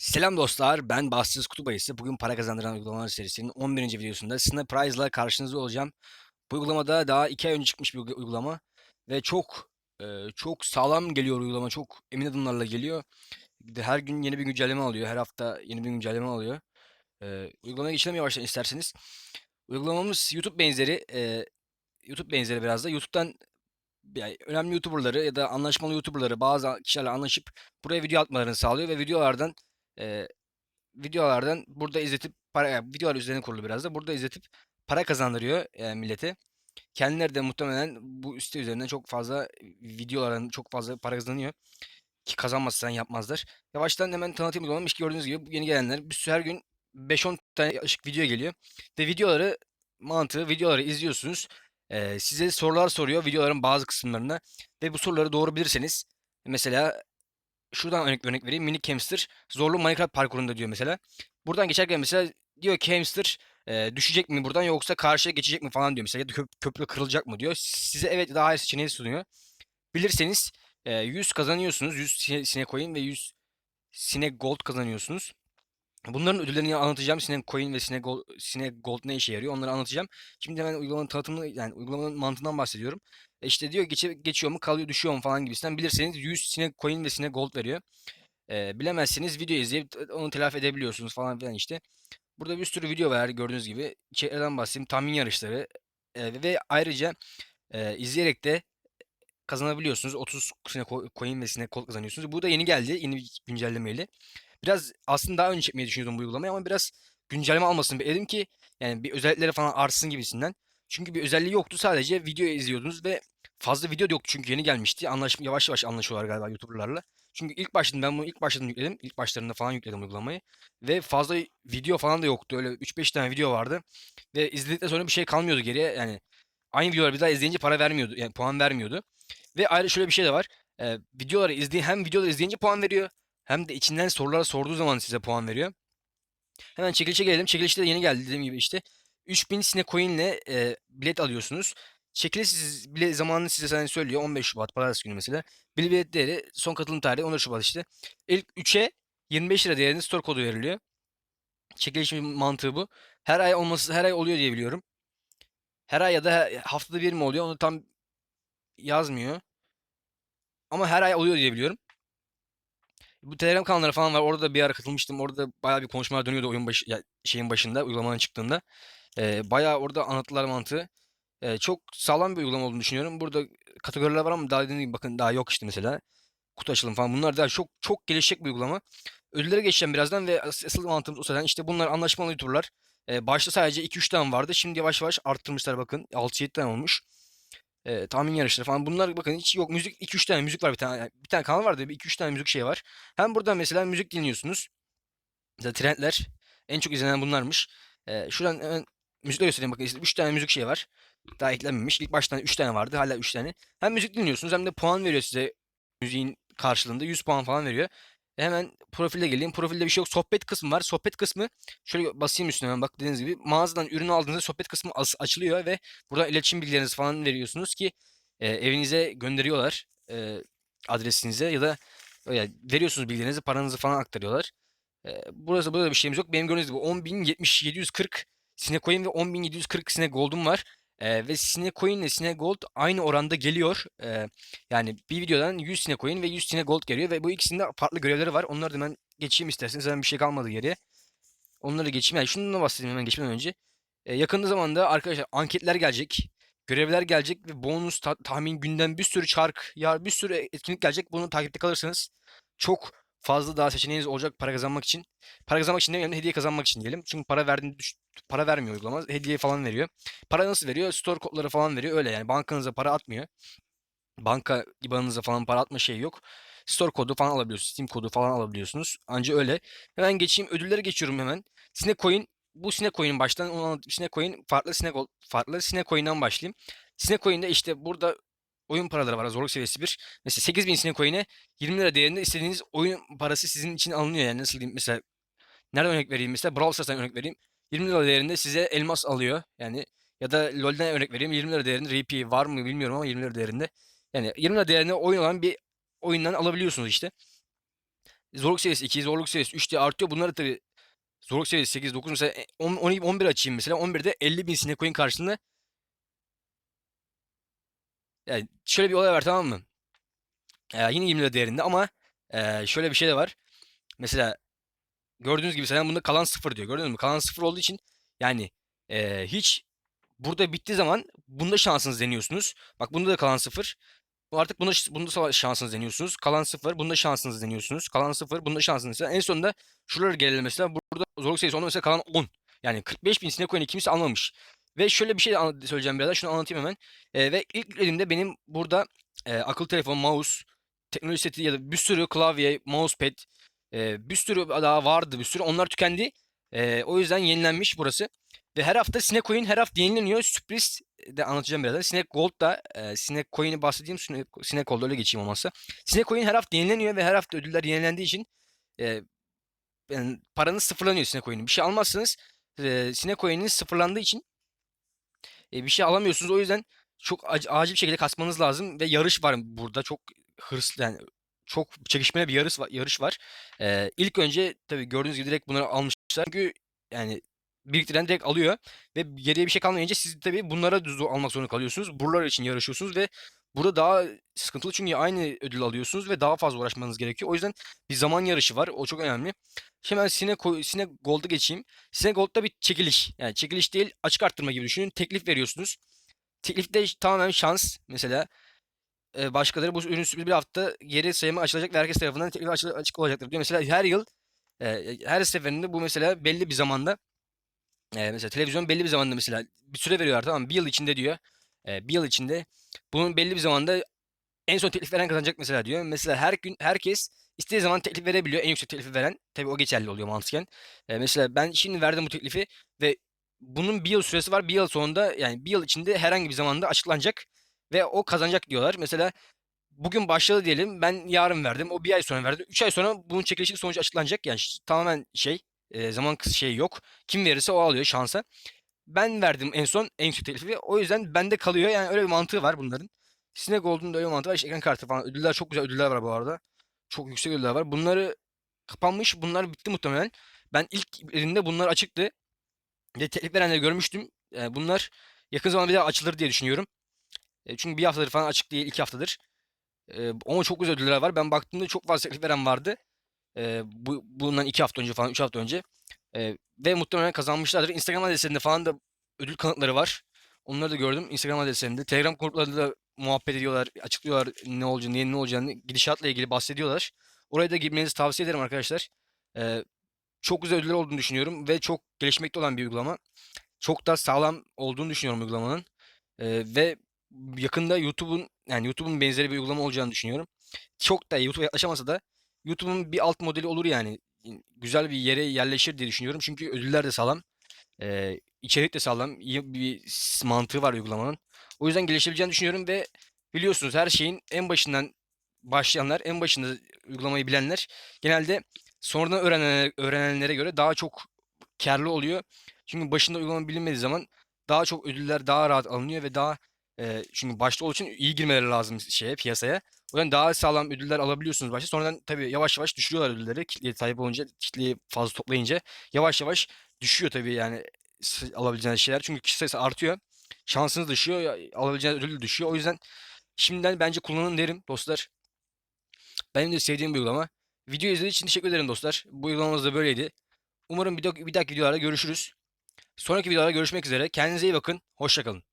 Selam dostlar, ben Bahtsız Kutup. Bugün para kazandıran uygulamalar serisinin 11. videosunda Sina Prize'la karşınızda olacağım. Bu uygulamada daha 2 ay önce çıkmış bir uygu- uygulama ve çok e, çok sağlam geliyor uygulama, çok emin adımlarla geliyor. Her gün yeni bir güncelleme alıyor, her hafta yeni bir güncelleme alıyor. E, uygulamaya geçelim yavaştan isterseniz. Uygulamamız YouTube benzeri, e, YouTube benzeri biraz da. YouTube'dan yani önemli YouTuber'ları ya da anlaşmalı YouTuber'ları bazı kişilerle anlaşıp buraya video atmalarını sağlıyor ve videolardan e, videolardan burada izletip para yani videolar üzerine kurulu biraz da burada izletip para kazandırıyor e, millete. Kendileri de muhtemelen bu site üzerinden çok fazla videoların çok fazla para kazanıyor. Ki kazanmazsan yapmazlar. Yavaştan hemen tanıtayım uygulamam. İşte gördüğünüz gibi yeni gelenler bir sürü her gün 5-10 tane yaklaşık video geliyor. Ve videoları mantığı videoları izliyorsunuz. E, size sorular soruyor videoların bazı kısımlarına. Ve bu soruları doğru bilirseniz mesela şuradan örnek, örnek vereyim. Minik hamster zorlu Minecraft parkurunda diyor mesela. Buradan geçerken mesela diyor ki hamster e, düşecek mi buradan yoksa karşıya geçecek mi falan diyor mesela. Ya da köp köprü kırılacak mı diyor. Size evet ya da hayır seçeneği sunuyor. Bilirseniz e, 100 kazanıyorsunuz. 100 sine, sine coin ve 100 sine gold kazanıyorsunuz. Bunların ödüllerini anlatacağım. Sine coin ve sine gold, sine gold ne işe yarıyor onları anlatacağım. Şimdi hemen uygulamanın tanıtımını yani uygulamanın mantığından bahsediyorum. İşte diyor geçe, geçiyor mu kalıyor düşüyor mu falan gibisinden bilirseniz 100 sine coin ve sine gold veriyor. E, bilemezseniz video izleyip onu telafi edebiliyorsunuz falan filan işte. Burada bir sürü video var gördüğünüz gibi. İçeriden bahsedeyim. Tahmin yarışları. E, ve ayrıca e, izleyerek de kazanabiliyorsunuz. 30 sine co- coin ve sine gold kazanıyorsunuz. Bu da yeni geldi. Yeni bir güncellemeyle. Biraz aslında daha önce çekmeyi düşünüyordum bu uygulamayı ama biraz güncelleme almasını bekledim ki yani bir özellikleri falan artsın gibisinden. Çünkü bir özelliği yoktu. Sadece video izliyordunuz ve fazla video yoktu çünkü yeni gelmişti. Anlaşma yavaş yavaş anlaşıyorlar galiba YouTuber'larla. Çünkü ilk başladım ben bunu ilk başladım yükledim. İlk başlarında falan yükledim uygulamayı. Ve fazla video falan da yoktu. Öyle 3-5 tane video vardı. Ve izledikten sonra bir şey kalmıyordu geriye. Yani aynı videoları bir daha izleyince para vermiyordu. Yani puan vermiyordu. Ve ayrıca şöyle bir şey de var. Ee, videoları izley hem videoları izleyince puan veriyor hem de içinden sorular sorduğu zaman size puan veriyor. Hemen çekilişe gelelim. Çekilişte de yeni geldi dediğim gibi işte. 3000 sine coin ile e, bilet alıyorsunuz. Çekiliş bile zamanını size sana söylüyor. 15 Şubat pazartesi günü mesela. Bilet değeri son katılım tarihi 14 Şubat işte. İlk 3'e 25 lira değerinde store kodu veriliyor. Çekilişin mantığı bu. Her ay olması her ay oluyor diye biliyorum. Her ay ya da haftada bir mi oluyor onu tam yazmıyor. Ama her ay oluyor diye biliyorum. Bu Telegram kanalları falan var. Orada da bir ara katılmıştım. Orada bayağı bir konuşmalar dönüyordu oyun başı, şeyin başında, uygulamanın çıktığında. Ee, bayağı orada anlattılar mantığı. Ee, çok sağlam bir uygulama olduğunu düşünüyorum. Burada kategoriler var ama daha dediğim gibi bakın daha yok işte mesela. Kutu açılım falan. Bunlar daha çok çok gelişecek bir uygulama. Ödüllere geçeceğim birazdan ve as- asıl mantığımız o zaten işte bunlar anlaşmalı YouTuber'lar. Ee, başta sadece 2-3 tane vardı. Şimdi yavaş yavaş arttırmışlar bakın. 6-7 tane olmuş. Ee, tahmin yarışları falan. Bunlar bakın hiç yok. Müzik 2-3 tane müzik var bir tane. yani Bir tane kanal vardı. Bir 2-3 tane müzik şey var. Hem burada mesela müzik dinliyorsunuz. Mesela trendler. En çok izlenen bunlarmış. Ee, şuradan hemen müzikleri göstereyim. Bakın işte 3 tane müzik şey var. Daha eklenmemiş. İlk baştan 3 tane vardı. Hala 3 tane. Hem müzik dinliyorsunuz hem de puan veriyor size. Müziğin karşılığında 100 puan falan veriyor. E, Hemen profile geleyim. Profilde bir şey yok. Sohbet kısmı var. Sohbet kısmı şöyle basayım üstüne hemen bak dediğiniz gibi mağazadan ürünü aldığınızda sohbet kısmı açılıyor ve Buradan iletişim bilgilerinizi falan veriyorsunuz ki e, evinize gönderiyorlar e, adresinize ya da yani veriyorsunuz bilgilerinizi, paranızı falan aktarıyorlar. E, burası burada bir şeyimiz yok. Benim gördüğünüz gibi 10.740 Sinecoin ve 10.740 Sine Gold'um var. E, ve Sinecoin ile Sine Gold aynı oranda geliyor. E, yani bir videodan 100 Sinecoin ve 100 Sine Gold geliyor ve bu ikisinde farklı görevleri var. Onları da ben geçeyim isterseniz. Zaten bir şey kalmadı geriye. Onları geçeyim. Yani şundan bahsedeyim hemen geçmeden önce. E, yakın zamanda arkadaşlar anketler gelecek. Görevler gelecek ve bonus ta- tahmin günden bir sürü çark ya bir sürü etkinlik gelecek. Bunu takipte kalırsanız çok fazla daha seçeneğiniz olacak para kazanmak için. Para kazanmak için demeyeyim hediye kazanmak için diyelim. Çünkü para verdiğinde düş- para vermiyor uygulama. Hediye falan veriyor. Para nasıl veriyor? Store kodları falan veriyor. Öyle yani bankanıza para atmıyor. Banka IBAN'ınıza falan para atma şeyi yok. Store kodu falan alabiliyorsunuz. Steam kodu falan alabiliyorsunuz. Anca öyle. Hemen geçeyim. Ödüllere geçiyorum hemen. Sinecoin bu Sinecoin'in baştan anlatayım. Sinecoin farklı Sinecoin farklı Sinecoin'den başlayayım. Sinecoin'de işte burada oyun paraları var. Zorluk seviyesi 1. Mesela 8000 Sinecoin'e 20 lira değerinde istediğiniz oyun parası sizin için alınıyor. Yani nasıl diyeyim mesela nereden örnek vereyim mesela Brawl Stars'tan örnek vereyim. 20 lira değerinde size elmas alıyor. Yani ya da LoL'den örnek vereyim 20 lira değerinde RP var mı bilmiyorum ama 20 lira değerinde. Yani 20 lira değerinde oyun olan bir oyundan alabiliyorsunuz işte. Zorluk seviyesi 2, zorluk seviyesi 3 diye artıyor. Bunları tabii zorluk seviyesi 8, 9 mesela e, 10, 12, 11 açayım mesela. 11'de 50 bin Sinecoin karşılığında yani şöyle bir olay var tamam mı? Ee, yine 20 lira değerinde ama ee, şöyle bir şey de var. Mesela gördüğünüz gibi sen bunda kalan sıfır diyor. Gördünüz mü? Kalan sıfır olduğu için yani ee, hiç burada bittiği zaman bunda şansınız deniyorsunuz. Bak bunda da kalan sıfır. Artık bunda, bunda şansınız deniyorsunuz. Kalan sıfır. Bunda şansınız deniyorsunuz. Kalan sıfır. Bunda şansınız. En sonunda şuralara gelelim mesela. Burada zorluk seviyesi onda mesela kalan 10. Yani 45 bin Sinecoin'i kimse almamış. Ve şöyle bir şey söyleyeceğim biraz. Şunu anlatayım hemen. Ee, ve ilk elimde benim burada e, akıllı telefon, mouse, teknoloji seti ya da bir sürü klavye, mousepad, e, bir sürü daha vardı bir sürü. Onlar tükendi. E, o yüzden yenilenmiş burası. Ve her hafta Sinecoin her hafta yenileniyor. Sürpriz de anlatacağım birazdan. Sinek Gold da e, Sinek Coin'i bahsedeyim. Sinek, Sinek Gold öyle geçeyim olmazsa. Sinek Coin her hafta yenileniyor ve her hafta ödüller yenilendiği için e, yani paranız sıfırlanıyor Sinek Coin'in. Bir şey almazsanız e, Sinek Coin'iniz sıfırlandığı için e, bir şey alamıyorsunuz. O yüzden çok ac- acil bir şekilde kasmanız lazım ve yarış var burada. Çok hırslı yani çok çekişmeli bir yarış var. Yarış var. E, ilk önce tabii gördüğünüz gibi direkt bunları almışlar. Çünkü yani biriktiren direkt alıyor ve geriye bir şey kalmayınca siz tabii bunlara zo- almak zorunda kalıyorsunuz. Buralar için yarışıyorsunuz ve burada daha sıkıntılı çünkü aynı ödül alıyorsunuz ve daha fazla uğraşmanız gerekiyor. O yüzden bir zaman yarışı var. O çok önemli. Şimdi ben Sine, Sine Gold'a geçeyim. Sine Gold'da bir çekiliş. Yani çekiliş değil açık arttırma gibi düşünün. Teklif veriyorsunuz. Teklifte tamamen şans. Mesela başkaları bu ürün bir hafta geri sayımı açılacak ve herkes tarafından teklif açı- açık olacaktır diyor. Mesela her yıl her seferinde bu mesela belli bir zamanda e, mesela televizyon belli bir zamanda mesela bir süre veriyorlar tamam? Bir yıl içinde diyor. E, bir yıl içinde bunun belli bir zamanda en son teklif veren kazanacak mesela diyor. Mesela her gün herkes istediği zaman teklif verebiliyor. En yüksek teklifi veren. Tabii o geçerli oluyor mantıken. E, mesela ben şimdi verdim bu teklifi ve bunun bir yıl süresi var. Bir yıl sonunda yani bir yıl içinde herhangi bir zamanda açıklanacak ve o kazanacak diyorlar. Mesela bugün başladı diyelim. Ben yarın verdim. O bir ay sonra verdi. Üç ay sonra bunun çekilişi sonucu açıklanacak. Yani tamamen şey e, zaman şey yok. Kim verirse o alıyor şansa. Ben verdim en son en yüksek teklifi. O yüzden bende kalıyor. Yani öyle bir mantığı var bunların. Sinek Gold'un da öyle bir mantığı var. İşte ekran kartı falan. Ödüller çok güzel ödüller var bu arada. Çok yüksek ödüller var. Bunları kapanmış. Bunlar bitti muhtemelen. Ben ilk elinde bunlar açıktı. De teklif verenleri görmüştüm. Yani bunlar yakın zamanda bir daha açılır diye düşünüyorum. E, çünkü bir haftadır falan açık değil. iki haftadır. E, ama çok güzel ödüller var. Ben baktığımda çok fazla teklif veren vardı. E, bu, bundan iki hafta önce falan, üç hafta önce. E, ve muhtemelen kazanmışlardır. Instagram adreslerinde falan da ödül kanıtları var. Onları da gördüm Instagram adreslerinde. Telegram gruplarında da muhabbet ediyorlar, açıklıyorlar ne olacağını, neyin ne olacağını, gidişatla ilgili bahsediyorlar. Oraya da girmenizi tavsiye ederim arkadaşlar. E, çok güzel ödüller olduğunu düşünüyorum ve çok gelişmekte olan bir uygulama. Çok da sağlam olduğunu düşünüyorum uygulamanın. E, ve yakında YouTube'un yani YouTube'un benzeri bir uygulama olacağını düşünüyorum. Çok da YouTube'a yaklaşamasa da YouTube'un bir alt modeli olur yani. Güzel bir yere yerleşir diye düşünüyorum. Çünkü ödüller de sağlam. Ee, içerik de sağlam. iyi bir mantığı var uygulamanın. O yüzden gelişebileceğini düşünüyorum ve biliyorsunuz her şeyin en başından başlayanlar, en başında uygulamayı bilenler genelde sonradan öğrenen, öğrenenlere göre daha çok karlı oluyor. Çünkü başında uygulama bilinmediği zaman daha çok ödüller daha rahat alınıyor ve daha e, çünkü başta olduğu için iyi girmeleri lazım şeye piyasaya. O yüzden daha sağlam ödüller alabiliyorsunuz başta. Sonradan tabii yavaş yavaş düşürüyorlar ödülleri. Kitleye sahip olunca, kitleyi fazla toplayınca yavaş yavaş düşüyor tabii yani alabileceğiniz şeyler. Çünkü kişi sayısı artıyor. Şansınız düşüyor, alabileceğiniz ödül düşüyor. O yüzden şimdiden bence kullanın derim dostlar. Benim de sevdiğim bir uygulama. Video izlediğiniz için teşekkür ederim dostlar. Bu uygulamamız da böyleydi. Umarım bir, bir dahaki videolarda görüşürüz. Sonraki videolarda görüşmek üzere. Kendinize iyi bakın. Hoşça kalın.